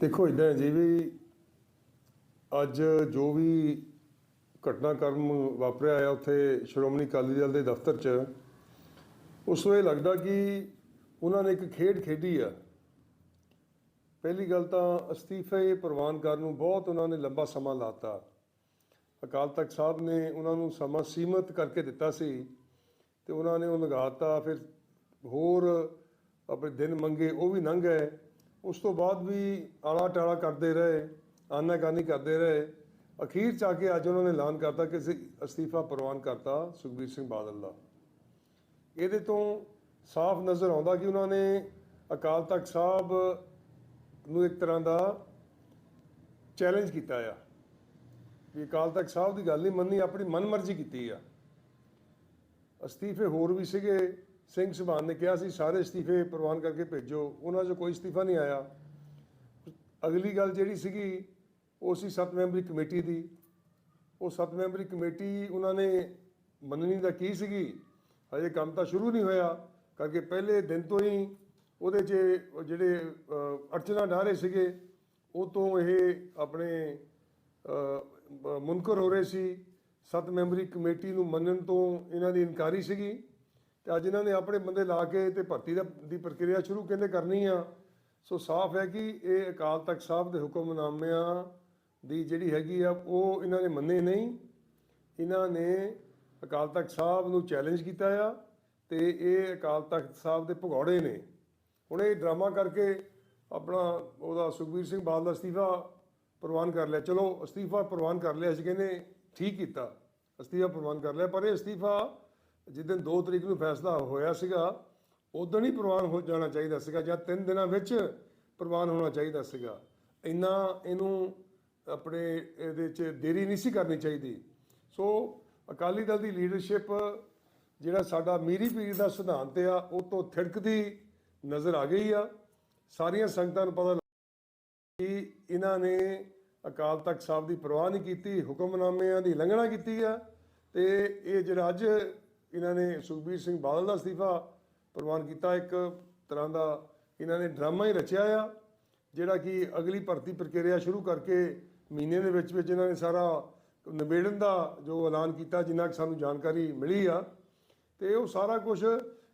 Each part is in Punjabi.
ਦੇਖੋ ਇਦਾਂ ਹੈ ਜੀ ਵੀ ਅੱਜ ਜੋ ਵੀ ਘਟਨਾਕ੍ਰਮ ਵਾਪਰਿਆ ਆ ਉੱਥੇ ਸ਼੍ਰੋਮਣੀ ਅਕਾਲੀ ਦਲ ਦੇ ਦਫ਼ਤਰ 'ਚ, ਉਸ ਵੇਲੇ ਲੱਗਦਾ ਕਿ ਉਹਨਾਂ ਨੇ ਇੱਕ ਖੇਡ ਖੇਡੀ ਆ। ਪਹਿਲੀ ਗੱਲ ਤਾਂ ਅਸਤੀਫੇ ਪ੍ਰਵਾਨ ਕਰਨ ਨੂੰ ਬਹੁਤ ਉਹਨਾਂ ਨੇ ਲੰਬਾ ਸਮਾਂ ਲਾਤਾ। ਅਕਾਲ ਤਖਤ ਸਾਹਿਬ ਨੇ ਉਹਨਾਂ ਨੂੰ ਸਮਾਂ ਸੀਮਤ ਕਰਕੇ ਦਿੱਤਾ ਸੀ ਤੇ ਉਹਨਾਂ ਨੇ ਉਹ ਲਗਾਤਾ ਫਿਰ ਹੋਰ ਆਪਣੇ ਦਿਨ ਮੰਗੇ, ਉਹ ਵੀ ਲੰਘ ਗਏ। ਉਸ ਤੋਂ ਬਾਅਦ ਵੀ ਆਲਾ ਟਾਲਾ ਕਰਦੇ ਰਹੇ ਆਨਾਕਾਨੀ ਕਰਦੇ ਰਹੇ। ਅਖੀਰ ਚ ਆ ਕੇ ਅੱਜ ਉਹਨਾਂ ਨੇ ਐਲਾਨ ਕਰਤਾ ਕਿ ਅਸੀਂ ਅਸਤੀਫਾ ਪ੍ਰਵਾਨ ਕਰਤਾ ਸੁਖਬੀਰ ਸਿੰਘ ਬਾਦਲ ਦਾ। ਇਹਦੇ ਤੋਂ ਸਾਫ਼ ਨਜ਼ਰ ਆਉਂਦਾ ਕਿ ਉਹਨਾਂ ਨੇ ਅਕਾਲ ਤਖਤ ਸਾਹਿਬ ਨੂੰ ਇੱਕ ਤਰ੍ਹਾਂ ਦਾ ਚੈਲੰਜ ਕੀਤਾ ਆ। ਵੀ ਅਕਾਲ ਤਖਤ ਸਾਹਿਬ ਦੀ ਗੱਲ ਨਹੀਂ ਮੰਨੀ, ਆਪਣੀ ਮਨਮਰਜ਼ੀ ਕੀਤੀ ਆ। ਅਸਤੀਫੇ ਹੋਰ ਵੀ ਸੀਗੇ। ਸਿੰਘ ਸਭਾਨ ਨੇ ਕਿਹਾ ਸੀ ਸਾਰੇ ਅਸਤੀਫੇ ਪ੍ਰਵਾਨ ਕਰਕੇ ਭੇਜੋ ਉਹਨਾਂ 'ਚੋਂ ਕੋਈ ਅਸਤੀਫਾ ਨਹੀਂ ਆਇਆ। ਅਗਲੀ ਗੱਲ ਜਿਹੜੀ ਸੀਗੀ ਉਹ ਸੀ ਸੱਤ ਮੈਂਬਰੀ ਕਮੇਟੀ ਦੀ। ਉਹ ਸੱਤ ਮੈਂਬਰੀ ਕਮੇਟੀ ਉਹਨਾਂ ਨੇ ਮੰਨਣੀ ਦਾ ਕੀ ਸੀਗੀ ਹਜੇ ਕੰਮ ਤਾਂ ਸ਼ੁਰੂ ਨਹੀਂ ਹੋਇਆ ਕਰਕੇ ਪਹਿਲੇ ਦਿਨ ਤੋਂ ਹੀ ਉਹਦੇ 'ਚ ਜਿਹੜੇ ਅਹ, ਅੜਚਨਾ ਡਾਰੇ ਸੀਗੇ ਉਹ ਤੋਂ ਇਹ ਆਪਣੇ ਅਹ, ਮੁਨਕਰ ਹੋ ਰਹੇ ਸੀ। ਸੱਤ ਮੈਂਬਰੀ ਕਮੇਟੀ ਨੂੰ ਮੰਨਣ ਤੋਂ ਇਹਨਾਂ ਦੀ ਇਨਕਾਰੀ ਸੀਗੀ। ਤੇ ਅੱਜ ਇਹਨਾਂ ਨੇ ਆਪਣੇ ਬੰਦੇ ਲਾ ਕੇ ਤੇ ਭਰਤੀ ਦਾ ਦੀ ਪ੍ਰਕਿਰਿਆ ਸ਼ੁਰੂ ਕਹਿੰਦੇ ਕਰਨੀ ਆ। ਸੋ ਸਾਫ਼ ਹੈ ਕਿ ਇਹ ਅਕਾਲ ਤਖਤ ਸਾਹਿਬ ਦੇ ਹੁਕਮਨਾਮਿਆਂ ਦੀ ਜਿਹੜੀ ਹੈਗੀ ਆ, ਉਹ ਇਹਨਾਂ ਨੇ ਮੰਨੇ ਨਹੀਂ। ਇਹਨਾਂ ਨੇ ਅਕਾਲ ਤਖਤ ਸਾਹਿਬ ਨੂੰ ਚੈਲੰਜ ਕੀਤਾ ਆ ਤੇ ਇਹ ਅਕਾਲ ਤਖਤ ਸਾਹਿਬ ਦੇ ਭਗੌੜੇ ਨੇ। ਹੁਣ ਇਹ ਡਰਾਮਾ ਕਰਕੇ ਆਪਣਾ ਉਹਦਾ ਸੁਖਬੀਰ ਸਿੰਘ ਬਾਦਲ ਦਾ ਅਸਤੀਫਾ ਪ੍ਰਵਾਨ ਕਰ ਲਿਆ। ਚਲੋ ਅਸਤੀਫਾ ਪ੍ਰਵਾਨ ਕਰ ਲਿਆ, ਅਸੀਂ ਕਹਿੰਦੇ ਠੀਕ ਕੀਤਾ। ਅਸਤੀਫਾ ਪ੍ਰਵਾਨ ਕਰ ਲਿਆ, ਪਰ ਇਹ ਅਸਤੀਫਾ ਜਿੱਦਨ 2 ਤਰੀਕ ਨੂੰ ਫੈਸਲਾ ਹੋਇਆ ਸੀਗਾ ਉਦੋਂ ਹੀ ਪ੍ਰਵਾਨ ਹੋ ਜਾਣਾ ਚਾਹੀਦਾ ਸੀਗਾ, ਜਾਂ 3 ਦਿਨਾਂ ਵਿੱਚ ਪ੍ਰਵਾਨ ਹੋਣਾ ਚਾਹੀਦਾ ਸੀਗਾ। ਇੰਨਾ ਇਹਨੂੰ ਆਪਣੇ ਇਹਦੇ 'ਚ ਦੇਰੀ ਨਹੀਂ ਸੀ ਕਰਨੀ ਚਾਹੀਦੀ। ਸੋ ਅਕਾਲੀ ਦਲ ਦੀ ਲੀਡਰਸ਼ਿਪ ਜਿਹੜਾ ਸਾਡਾ ਮੀਰੀ ਪੀਰੀ ਦਾ ਸਿਧਾਂਤ ਆ, ਉਹ ਤੋਂ ਥਿੜਕਦੀ ਨਜ਼ਰ ਆ ਗਈ ਆ। ਸਾਰੀਆਂ ਸੰਗਤਾਂ ਨੂੰ ਪਤਾ ਕਿ ਇਹਨਾਂ ਨੇ ਅਕਾਲ ਤਖਤ ਸਾਹਿਬ ਦੀ ਪਰਵਾਹ ਨਹੀਂ ਕੀਤੀ, ਹੁਕਮਨਾਮਿਆਂ ਦੀ ਲੰਘਣਾ ਕੀਤੀ ਆ। ਤੇ ਇਹ ਜਿਹੜਾ ਅੱਜ ਇਹਨਾਂ ਨੇ ਸੁਖਬੀਰ ਸਿੰਘ ਬਾਦਲ ਦਾ ਅਸਤੀਫਾ ਪ੍ਰਵਾਨ ਕੀਤਾ, ਇੱਕ ਤਰ੍ਹਾਂ ਦਾ ਇਹਨਾਂ ਨੇ ਡਰਾਮਾ ਹੀ ਰਚਿਆ ਆ, ਜਿਹੜਾ ਕਿ ਅਗਲੀ ਭਰਤੀ ਪ੍ਰਕਿਰਿਆ ਸ਼ੁਰੂ ਕਰਕੇ ਮਹੀਨੇ ਦੇ ਵਿੱਚ ਵਿੱਚ ਇਹਨਾਂ ਨੇ ਸਾਰਾ ਨਿਬੇੜਨ ਦਾ ਜੋ ਐਲਾਨ ਕੀਤਾ, ਜਿੰਨਾ ਕਿ ਸਾਨੂੰ ਜਾਣਕਾਰੀ ਮਿਲੀ ਆ। ਤੇ ਉਹ ਸਾਰਾ ਕੁਝ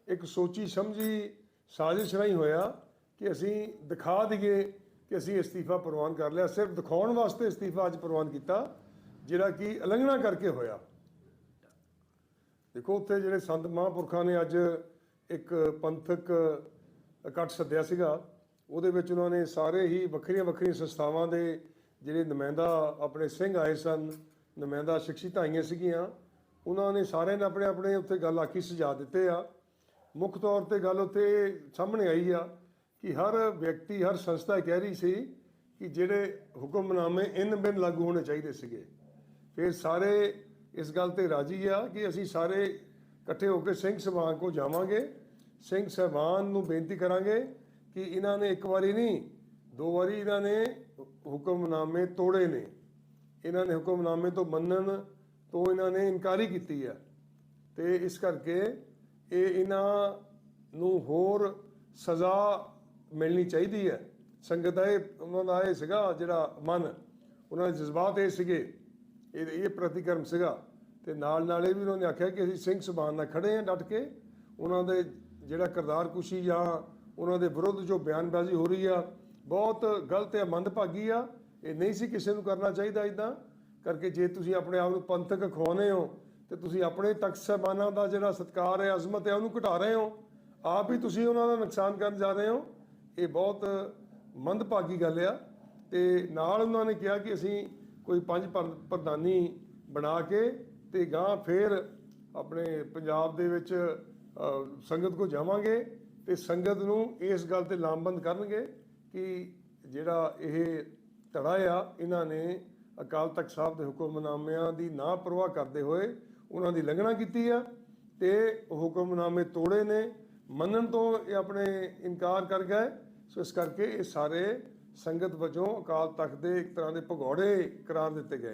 ਇੱਕ ਸੋਚੀ ਸਮਝੀ ਸਾਜ਼ਿਸ਼ ਰਾਹੀਂ ਹੋਇਆ ਕਿ ਅਸੀਂ ਦਿਖਾ ਦਈਏ ਕਿ ਅਸੀਂ ਅਸਤੀਫਾ ਪ੍ਰਵਾਨ ਕਰ ਲਿਆ। ਸਿਰਫ ਦਿਖਾਉਣ ਵਾਸਤੇ ਅਸਤੀਫਾ ਅੱਜ ਪ੍ਰਵਾਨ ਕੀਤਾ, ਜਿਹੜਾ ਕਿ ਉਲੰਘਣਾ ਕਰਕੇ ਹੋਇਆ। ਦੇਖੋ, ਉੱਥੇ ਜਿਹੜੇ ਸੰਤ ਮਹਾਂਪੁਰਖਾਂ ਨੇ ਅੱਜ ਇੱਕ ਪੰਥਕ ਇਕੱਠ ਸੱਦਿਆ ਸੀਗਾ, ਉਹਦੇ ਵਿੱਚ ਉਹਨਾਂ ਨੇ ਸਾਰੇ ਹੀ ਵੱਖਰੀਆਂ ਵੱਖਰੀਆਂ ਸੰਸਥਾਵਾਂ ਦੇ ਜਿਹੜੇ ਨੁਮਾਇੰਦਾ ਆਪਣੇ ਸਿੰਘ ਆਏ ਸਨ, ਨੁਮਾਇੰਦਾ ਸਿੱਖੀ ਆਈਆਂ ਸੀਗੀਆਂ, ਉਹਨਾਂ ਨੇ ਸਾਰਿਆਂ ਨੇ ਆਪਣੇ ਆਪਣੇ ਉੱਥੇ ਗੱਲ ਆਖੀ ਸੁਝਾ ਦਿੱਤੇ ਆ। ਮੁੱਖ ਤੌਰ ਤੇ ਗੱਲ ਉੱਥੇ ਸਾਹਮਣੇ ਆਈ ਆ ਕਿ ਹਰ ਵਿਅਕਤੀ, ਹਰ ਸੰਸਥਾ ਕਹਿ ਰਹੀ ਸੀ ਕਿ ਜਿਹੜੇ ਹੁਕਮਨਾਮੇ ਇਨ ਬਿਨ ਲਾਗੂ ਹੋਣੇ ਚਾਹੀਦੇ ਸੀਗੇ। ਫਿਰ ਸਾਰੇ ਇਸ ਗੱਲ ਤੇ ਰਾਜੀ ਆ ਕਿ ਅਸੀਂ ਸਾਰੇ ਇਕੱਠੇ ਹੋ ਕੇ ਸਿੰਘ ਸਭਾਨ ਕੋ ਜਾਵਾਂਗੇ। ਸਿੰਘ ਸਭਾਨ ਨੂੰ ਬੇਨਤੀ ਕਰਾਂਗੇ ਕਿ ਇਹਨਾਂ ਨੇ ਇੱਕ ਵਾਰੀ ਨਹੀਂ, ਦੋ ਵਾਰੀ ਇਹਨਾਂ ਨੇ ਹੁਕਮਨਾਮੇ ਤੋੜੇ ਨੇ। ਇਹਨਾਂ ਨੇ ਹੁਕਮਨਾਮੇ ਤੋਂ ਮੰਨਣ ਤੋਂ ਇਹਨਾਂ ਨੇ ਇਨਕਾਰੀ ਕੀਤੀ ਹੈ ਤੇ ਇਸ ਕਰਕੇ ਇਹ ਇਹਨਾਂ ਨੂੰ ਹੋਰ ਸਜ਼ਾ ਮਿਲਣੀ ਚਾਹੀਦੀ ਹੈ। ਸੰਗਤ ਦਾ ਇਹ, ਉਹਨਾਂ ਦਾ ਇਹ ਸੀਗਾ ਜਿਹੜਾ ਮਨ, ਉਹਨਾਂ ਦੇ ਜਜ਼ਬਾਤ ਇਹ ਸੀਗੇ ਇਹ ਇਹ ਪ੍ਰਤੀਕਰਮ ਸੀਗਾ। ਤੇ ਨਾਲ ਨਾਲ ਇਹ ਵੀ ਉਹਨਾਂ ਨੇ ਆਖਿਆ ਕਿ ਅਸੀਂ ਸਿੰਘ ਸੁਭਾਨ ਨਾਲ ਖੜੇ ਹਾਂ ਡਟ ਕੇ। ਉਹਨਾਂ ਦੇ ਜਿਹੜਾ ਕਿਰਦਾਰ ਕੁਸ਼ੀ ਜਾਂ ਉਹਨਾਂ ਦੇ ਵਿਰੁੱਧ ਜੋ ਬਿਆਨਬਾਜ਼ੀ ਹੋ ਰਹੀ ਆ, ਬਹੁਤ ਗਲਤ ਹੈ ਮੰਦਭਾਗੀ ਆ। ਇਹ ਨਹੀਂ ਸੀ ਕਿਸੇ ਨੂੰ ਕਰਨਾ ਚਾਹੀਦਾ ਇਦਾਂ ਕਰਕੇ ਜੇ ਤੁਸੀਂ ਆਪਣੇ ਆਪ ਨੂੰ ਪੰਥਕ ਖਵਾਉਨੇ ਹੋ, ਤੇ ਤੁਸੀਂ ਆਪਣੇ ਤਖਤ ਸਾਹਿਬਾਨਾਂ ਦਾ ਜਿਹੜਾ ਸਤਕਾਰ ਹੈ, ਅਜ਼ਮਤ ਹੈ, ਉਹਨੂੰ ਘਟਾ ਰਹੇ ਹੋ। ਆਪ ਹੀ ਤੁਸੀਂ ਉਹਨਾਂ ਦਾ ਨੁਕਸਾਨ ਕਰਨ ਜਾ ਰਹੇ ਹੋ। ਇਹ ਬਹੁਤ ਮੰਦਭਾਗੀ ਗੱਲ ਆ। ਤੇ ਨਾਲ ਉਹਨਾਂ ਨੇ ਕਿਹਾ ਕਿ ਅਸੀਂ ਕੋਈ ਪੰਜ ਪ੍ਰਧਾਨੀ ਬਣਾ ਕੇ ਤੇ ਗਾਂ ਫੇਰ ਆਪਣੇ ਪੰਜਾਬ ਦੇ ਵਿੱਚ ਸੰਗਤ ਕੋ ਜਾਵਾਂਗੇ ਤੇ ਸੰਗਤ ਨੂੰ ਇਸ ਗੱਲ ਤੇ ਲਾਮਬੰਦ ਕਰਨਗੇ ਕਿ ਜਿਹੜਾ ਇਹ ਧੜਾ ਆ, ਇਹਨਾਂ ਨੇ ਅਕਾਲ ਤਖਤ ਸਾਹਿਬ ਦੇ ਹੁਕਮਨਾਮਿਆਂ ਦੀ ਨਾ ਪਰਵਾਹ ਕਰਦੇ ਹੋਏ ਉਹਨਾਂ ਦੀ ਲੰਘਣਾ ਕੀਤੀ ਆ ਤੇ ਉਹ ਹੁਕਮਨਾਮੇ ਤੋੜੇ ਨੇ, ਮੰਨਣ ਤੋਂ ਇਹ ਆਪਣੇ ਇਨਕਾਰ ਕਰ ਗਏ। ਸੋ ਇਸ ਕਰਕੇ ਇਹ ਸਾਰੇ ਸੰਗਤ ਵਜੋਂ ਅਕਾਲ ਤਖਤ ਦੇ ਇੱਕ ਤਰ੍ਹਾਂ ਦੇ ਭਗੌੜੇ ਕਰਾਰ ਦਿੱਤੇ ਗਏ।